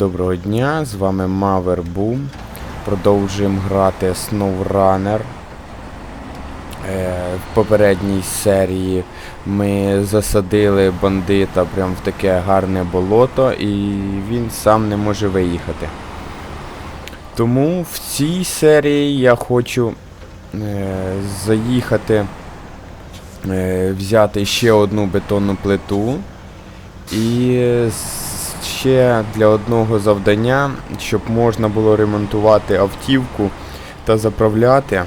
Доброго дня, з вами Мавер Boom. Продовжуємо грати SnowRunner. Е, в попередній серії ми засадили бандита прямо в таке гарне болото, і він сам не може виїхати. Тому в цій серії я хочу е, заїхати, е, взяти ще одну бетонну плиту. І ще для одного завдання, щоб можна було ремонтувати автівку та заправляти,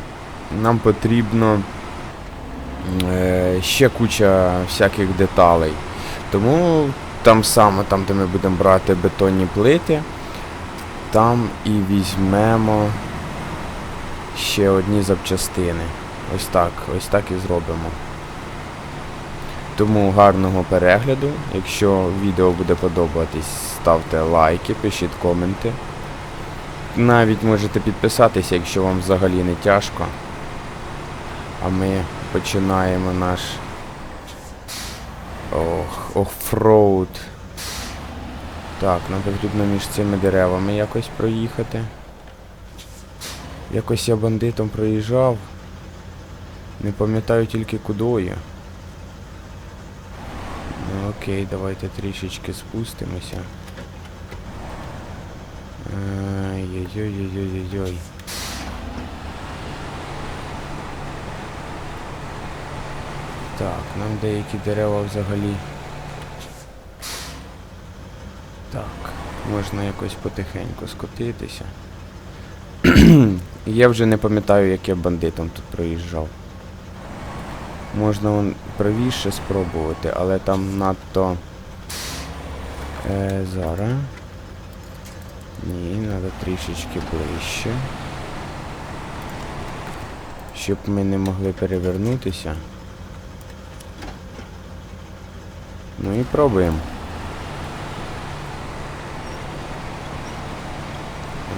нам потрібно е, ще куча всяких деталей. Тому там саме, там де ми будемо брати бетонні плити, там і візьмемо ще одні запчастини. Ось так, ось так і зробимо. Тому гарного перегляду. Якщо відео буде подобатись, ставте лайки, пишіть коменти. Навіть можете підписатися, якщо вам взагалі не тяжко. А ми починаємо наш ох, оффроуд. Так, нам потрібно між цими деревами якось проїхати. Якось я бандитом проїжджав. Не пам'ятаю тільки кудою. Окей, давайте трішечки спустимося. Ой-ой-ой-ой-ой-ой. Так, нам деякі дерева взагалі. Так, можна якось потихеньку скотитися. Я вже не пам'ятаю, як я бандитом тут проїжджав. Можна вон правіше спробувати, але там надто. Е, зараз. Ні, треба трішечки ближче. Щоб ми не могли перевернутися. Ну і пробуємо.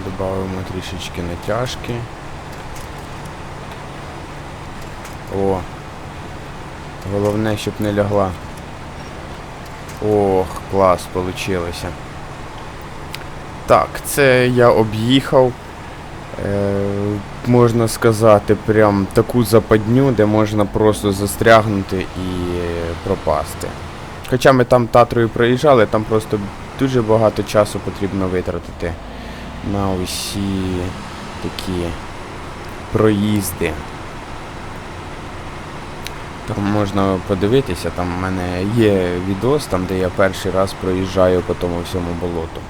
Добавимо трішечки натяжки. О, Головне, щоб не лягла. Ох, клас, получилося. Так, це я об'їхав. Е, можна сказати, прям таку западню, де можна просто застрягнути і пропасти. Хоча ми там татрою проїжджали, там просто дуже багато часу потрібно витратити на усі такі проїзди. Там можна подивитися, там в мене є відос, там де я перший раз проїжджаю по тому всьому болоту.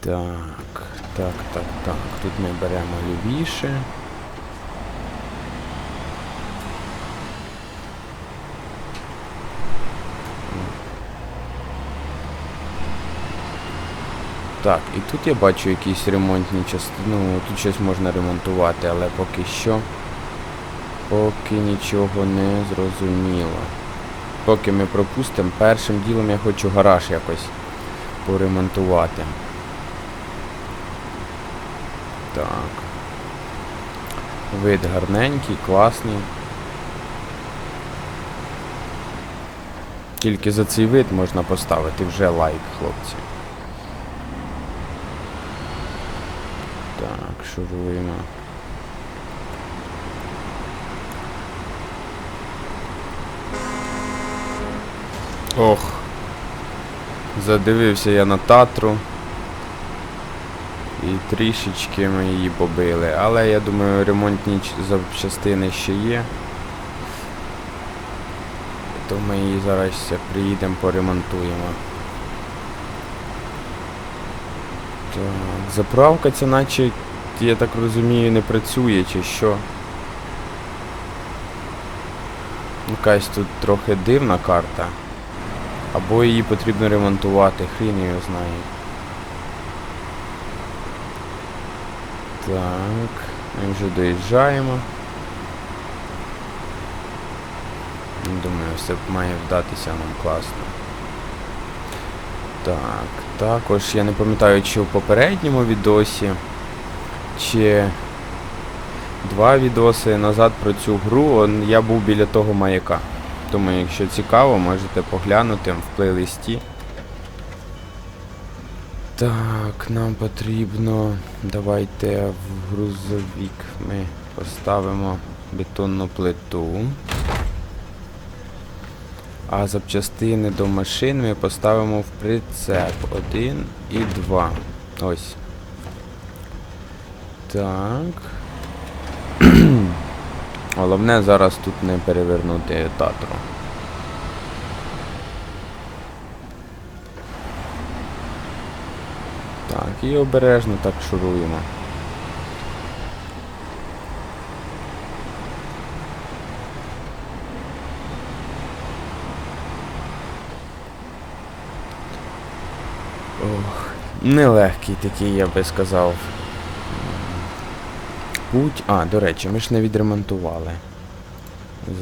Так, так, так, так. Тут ми беремо лівіше. Так, і тут я бачу якісь ремонтні частини. Ну, тут щось можна ремонтувати, але поки що. Поки нічого не зрозуміло. Поки ми пропустимо, першим ділом я хочу гараж якось поремонтувати. Так. Вид гарненький, класний. Тільки за цей вид можна поставити вже лайк, хлопці. Так, шуруємо. Ох. Задивився я на татру. І трішечки ми її побили. Але я думаю, ремонтні запчастини ще є. То ми її зараз приїдемо, поремонтуємо. Так, заправка ця наче, я так розумію, не працює чи що. Якась тут трохи дивна карта. Або її потрібно ремонтувати, хрін його знає. Так, ми вже доїжджаємо. Думаю, все має вдатися нам класно. Так, також я не пам'ятаю, чи в попередньому відосі, чи два відоси назад про цю гру я був біля того маяка. Тому, якщо цікаво, можете поглянути в плейлисті. Так, нам потрібно. Давайте в грузовик ми поставимо бетонну плиту. А запчастини до машин ми поставимо в прицеп. Один і два. Ось. Так. Головне зараз тут не перевернути татру. Так, і обережно так шуруємо. Ох, нелегкий такий, я би сказав. Путь. А, до речі, ми ж не відремонтували.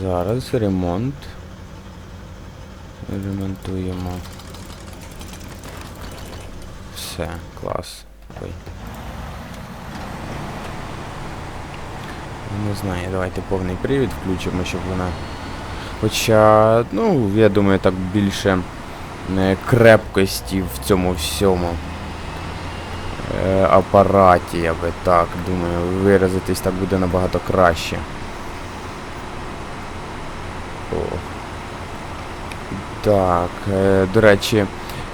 Зараз ремонт. Ремонтуємо. Все, клас. Ой. Не знаю, давайте повний привід включимо, щоб вона. Хоча, ну, я думаю, так більше е, крепкості в цьому всьому апараті, я би так думаю, виразитись так буде набагато краще. О. Так, е, до речі,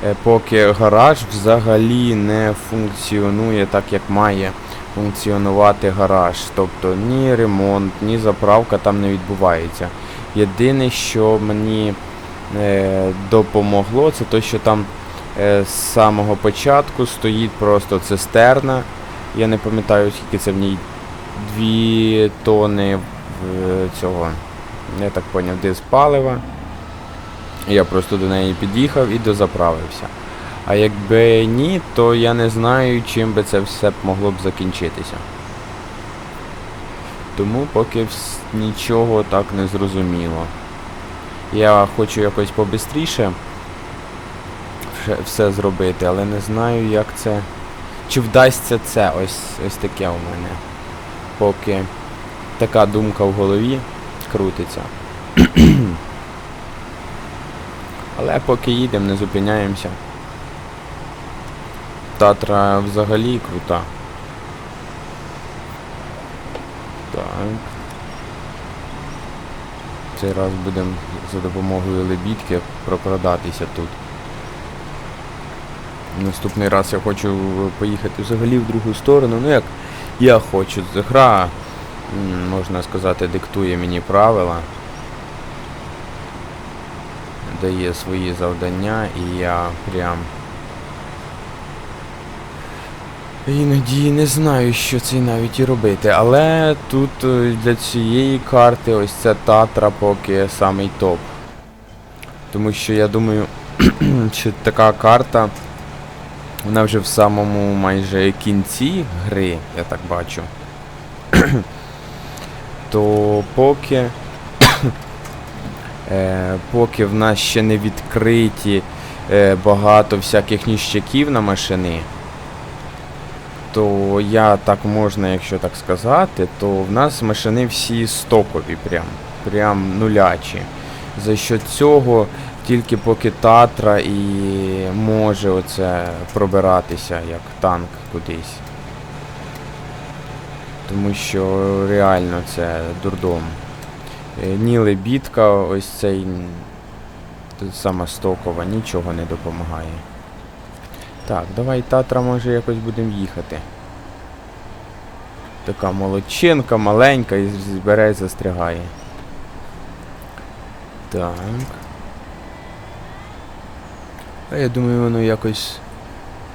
е, поки гараж взагалі не функціонує так, як має функціонувати гараж. Тобто ні ремонт, ні заправка там не відбувається. Єдине, що мені е, допомогло, це те, що там е, з самого початку стоїть просто цистерна. Я не пам'ятаю, скільки це в ній 2 тони е, цього, я так поняв, дис палива. Я просто до неї під'їхав і дозаправився. А якби ні, то я не знаю, чим би це все могло б закінчитися. Тому поки нічого так не зрозуміло. Я хочу якось побистріше все, зробити, але не знаю, як це. Чи вдасться це ось, ось таке у мене. Поки така думка в голові крутиться. Але поки їдемо, не зупиняємося. Татра взагалі крута. Так. Цей раз будемо за допомогою лебідки прокрадатися тут. Наступний раз я хочу поїхати взагалі в другу сторону. Ну як я хочу. Гра, можна сказати, диктує мені правила. Дає свої завдання і я прям Іноді не знаю, що це навіть і робити, але тут е, для цієї карти ось ця Татра поки самий топ. Тому що я думаю, що така карта, вона вже в самому майже кінці гри, я так бачу. То поки. е, поки в нас ще не відкриті е, багато всяких ніщаків на машини то я так можна, якщо так сказати, то в нас машини всі стокові, прям, прям нулячі. За що цього тільки поки Татра і може оце пробиратися як танк кудись. Тому що реально це дурдом. Е, Ні лебідка, ось цей сама стокова, нічого не допомагає. Так, давай Татра може якось будемо їхати. Така молодчинка, маленька і збере застрягає. Так. А я думаю, воно якось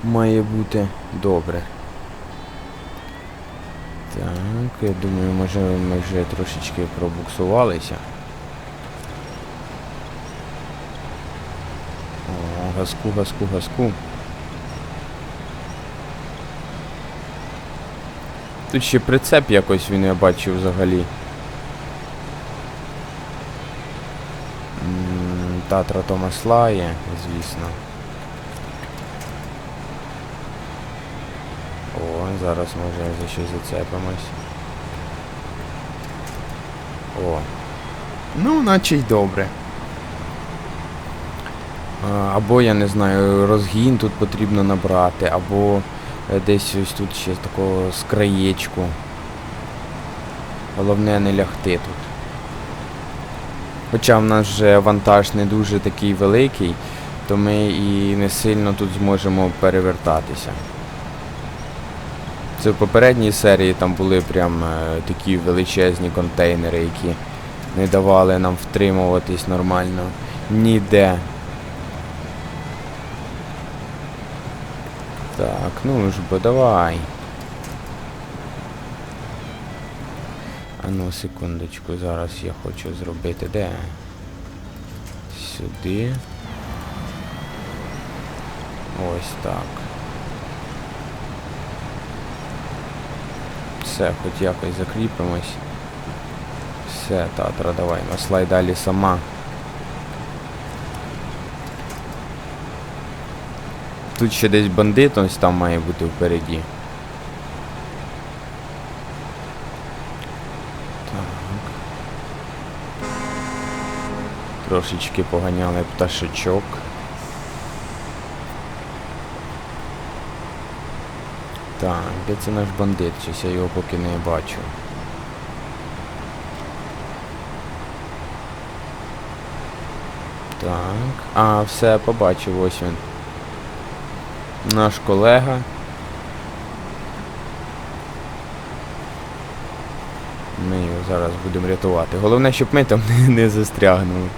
має бути добре. Так, я думаю, може ми вже трошечки пробуксувалися. О, газку, газку, газку. Тут ще прицеп якось він я бачив взагалі. Татра то масла є, звісно. О, зараз може за щось зацепимось. О. Ну, наче й добре. Або, я не знаю, розгін тут потрібно набрати, або е, десь ось тут ще такого з краєчку. Головне не лягти тут. Хоча в нас вже вантаж не дуже такий великий, то ми і не сильно тут зможемо перевертатися. Це в попередній серії там були прям е, такі величезні контейнери, які не давали нам втримуватись нормально ніде. Так, ну ж бо давай. А ну, секундочку, зараз я хочу зробити де? Сюди. Ось так. Все, хоч якось закріпимось. Все, татра, давай, наслай далі сама. Тут ще десь бандит ось там має бути впереді. Так. Трошечки поганяли пташечок. Так, де це наш бандит? Щось я його поки не бачу. Так. А, все, побачив, ось він. Наш колега. Ми його зараз будемо рятувати. Головне, щоб ми там не, застрягнули.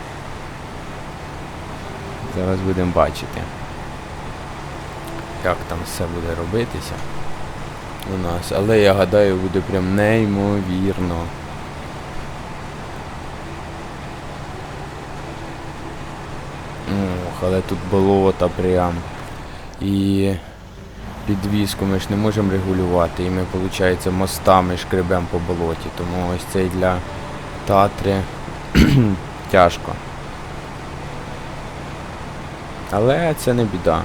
Зараз будемо бачити. Як там все буде робитися у нас. Але я гадаю, буде прям неймовірно. Ох, але тут болото прям. І підвіску ми ж не можемо регулювати. І ми, виходить, мостами шкребемо по болоті. Тому ось цей для Татри тяжко. Але це не біда.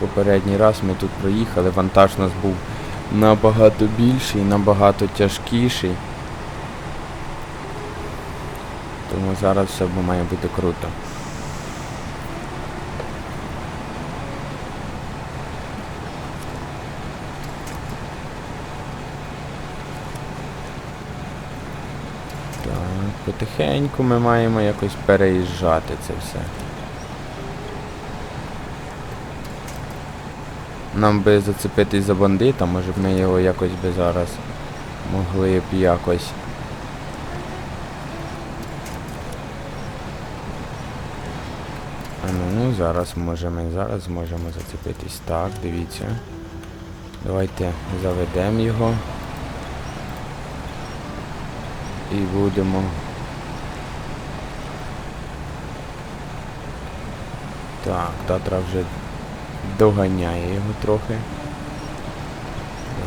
Попередній раз ми тут проїхали, вантаж у нас був набагато більший, набагато тяжкіший. Тому зараз все має бути круто. Так, потихеньку ми маємо якось переїжджати це все. Нам би зацепитись за бандита, може б ми його якось би зараз могли б якось. Ну, зараз можемо, зараз можемо зацепитись. Так, дивіться. Давайте заведемо його. І будемо. Так, Татра вже доганяє його трохи.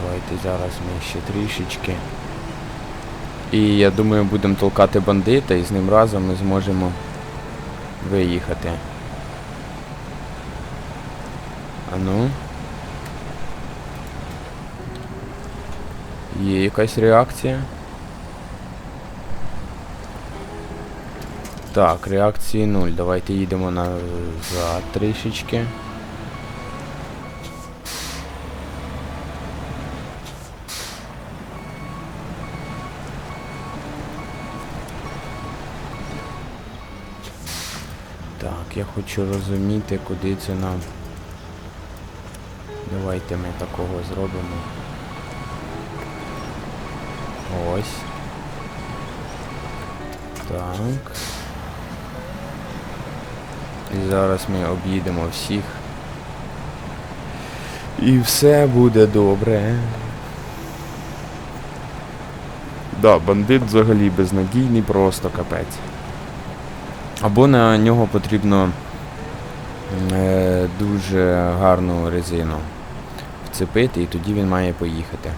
Давайте зараз ми ще трішечки. І я думаю, будемо толкати бандита і з ним разом ми зможемо виїхати. А ну. Є якась реакція? Так, реакції 0. Давайте їдемо назад трішечки. Так, я хочу розуміти, куди це нам. Давайте ми такого зробимо. Ось. Так. І зараз ми об'їдемо всіх. І все буде добре. Да, бандит взагалі безнадійний, просто капець. Або на нього потрібно е, дуже гарну резину вцепити, і тоді він має поїхати.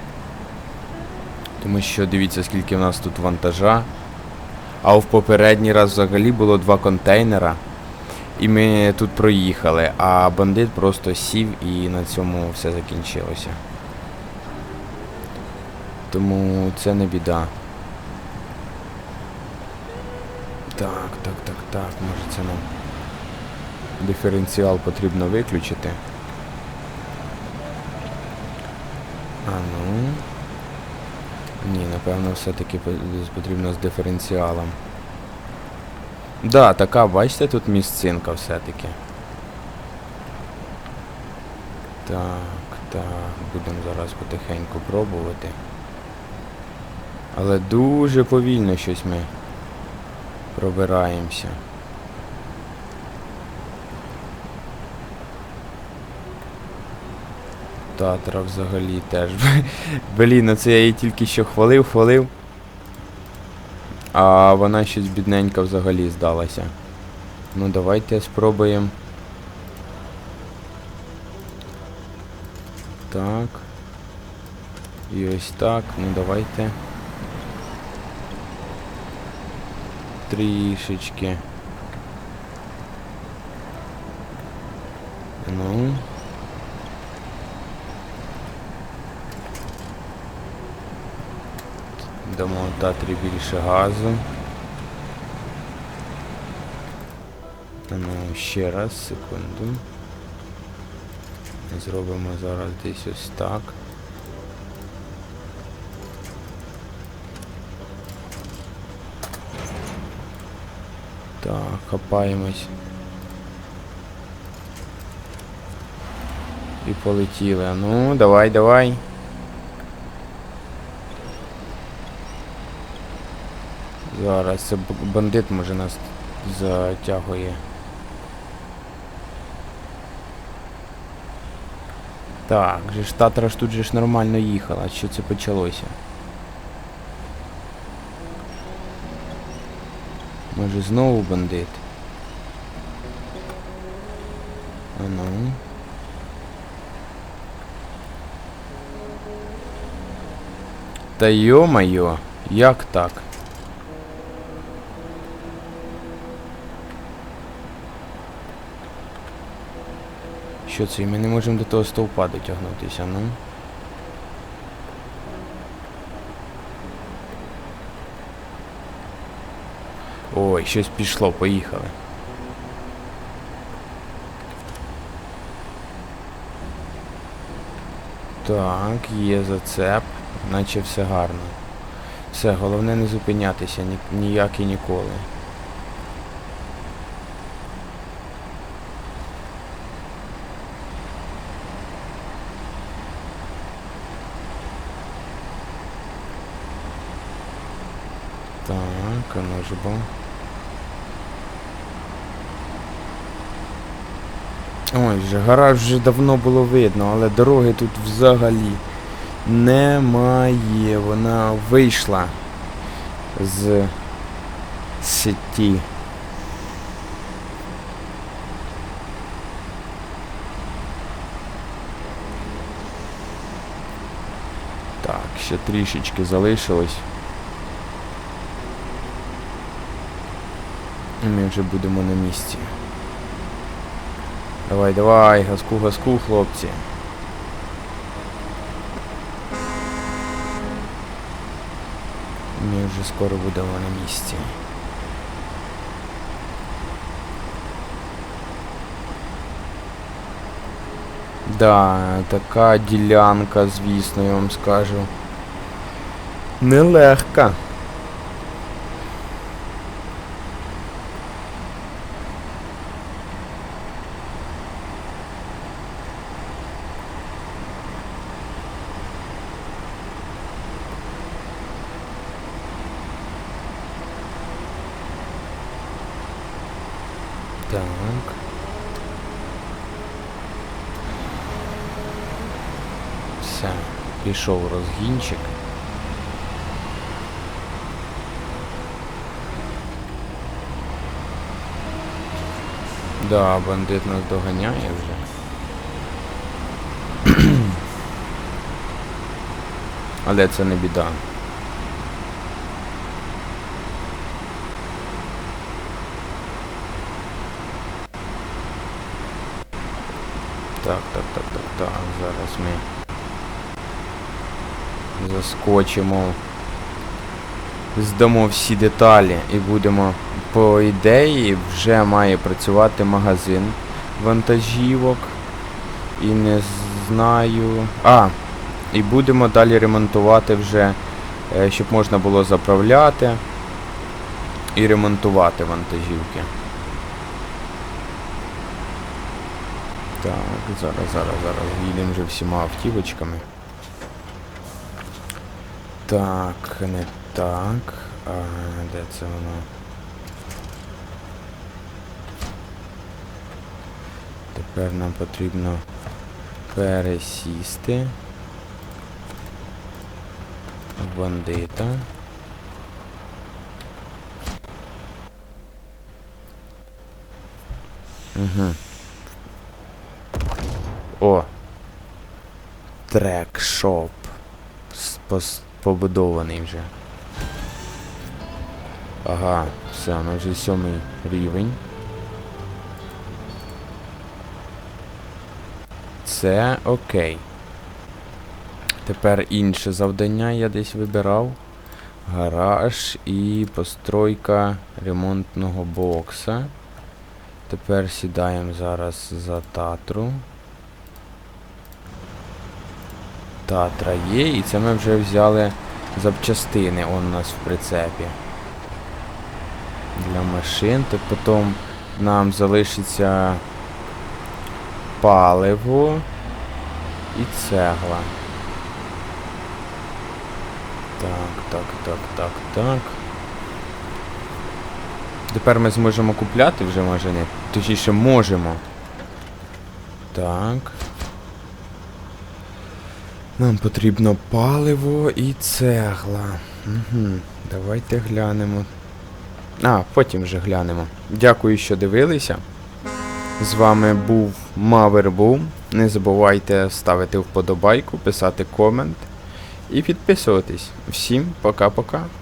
Тому що дивіться, скільки в нас тут вантажа. А в попередній раз взагалі було два контейнера. І ми тут проїхали, а бандит просто сів і на цьому все закінчилося. Тому це не біда. Так, так, так, так, може це нам диференціал потрібно виключити. А ну. Ні, напевно, все-таки потрібно з диференціалом. Да, така, бачите, тут місцинка все-таки. Так, так, будемо зараз потихеньку пробувати. Але дуже повільно щось ми пробираємося. Татра взагалі теж. Блін, ну це я її тільки що хвалив, хвалив. А вона щось бідненька взагалі здалася. Ну давайте спробуємо. Так. І ось так. Ну давайте. Трішечки. Ну. Дамо Татрі більше газу. Ну, ще раз, секунду. Зробимо зараз десь ось так. Хапаємось. І полетіли. Ну, давай, давай. Зараз це бандит може нас затягує. Так, же ж Татра ж тут же ж нормально їхала, що це почалося? Може знову бандит? А ну. Та йо-майо, як так? Що це? Ми не можемо до того стовпа дотягнутися, ну. Ой, щось пішло, поїхали. Так, є зацеп, наче все гарно. Все, головне не зупинятися ні, ніяк і ніколи. Так, а ну ж бо. Ой, вже гараж вже давно було видно, але дороги тут взагалі немає. Вона вийшла з сеті. Так, ще трішечки залишилось. І ми вже будемо на місці. Давай, давай, газку, газку, хлопці. Ми вже скоро будемо на місці. Да, така ділянка, звісно, я вам скажу. Нелегка. Пішов розгінчик. Да, бандит нас доганяє вже. Але це не біда. Так, так, так, так, так. Зараз ми заскочимо здамо всі деталі і будемо, по ідеї, вже має працювати магазин вантажівок. І не знаю. А, і будемо далі ремонтувати вже, е, щоб можна було заправляти і ремонтувати вантажівки. Так, зараз, зараз, зараз. Їдемо вже всіма автівочками. Так, не так. А, де це воно? Тепер нам потрібно пересісти. Бандита. Угу. О. Трекшоп. С- пос- Побудований вже. Ага, все, нас вже сьомий рівень. Це окей. Тепер інше завдання я десь вибирав. Гараж і постройка ремонтного бокса. Тепер сідаємо зараз за Татру. Татра є, і це ми вже взяли запчастини он у нас в прицепі. Для машин. То потім нам залишиться паливо і цегла. Так, так, так, так, так. Тепер ми зможемо купляти вже машини. Точніше можемо. Так. Нам потрібно паливо і цегла. Угу. Давайте глянемо. А, потім вже глянемо. Дякую, що дивилися. З вами був Мавербум. Не забувайте ставити вподобайку, писати комент і підписуватись. Всім пока-пока.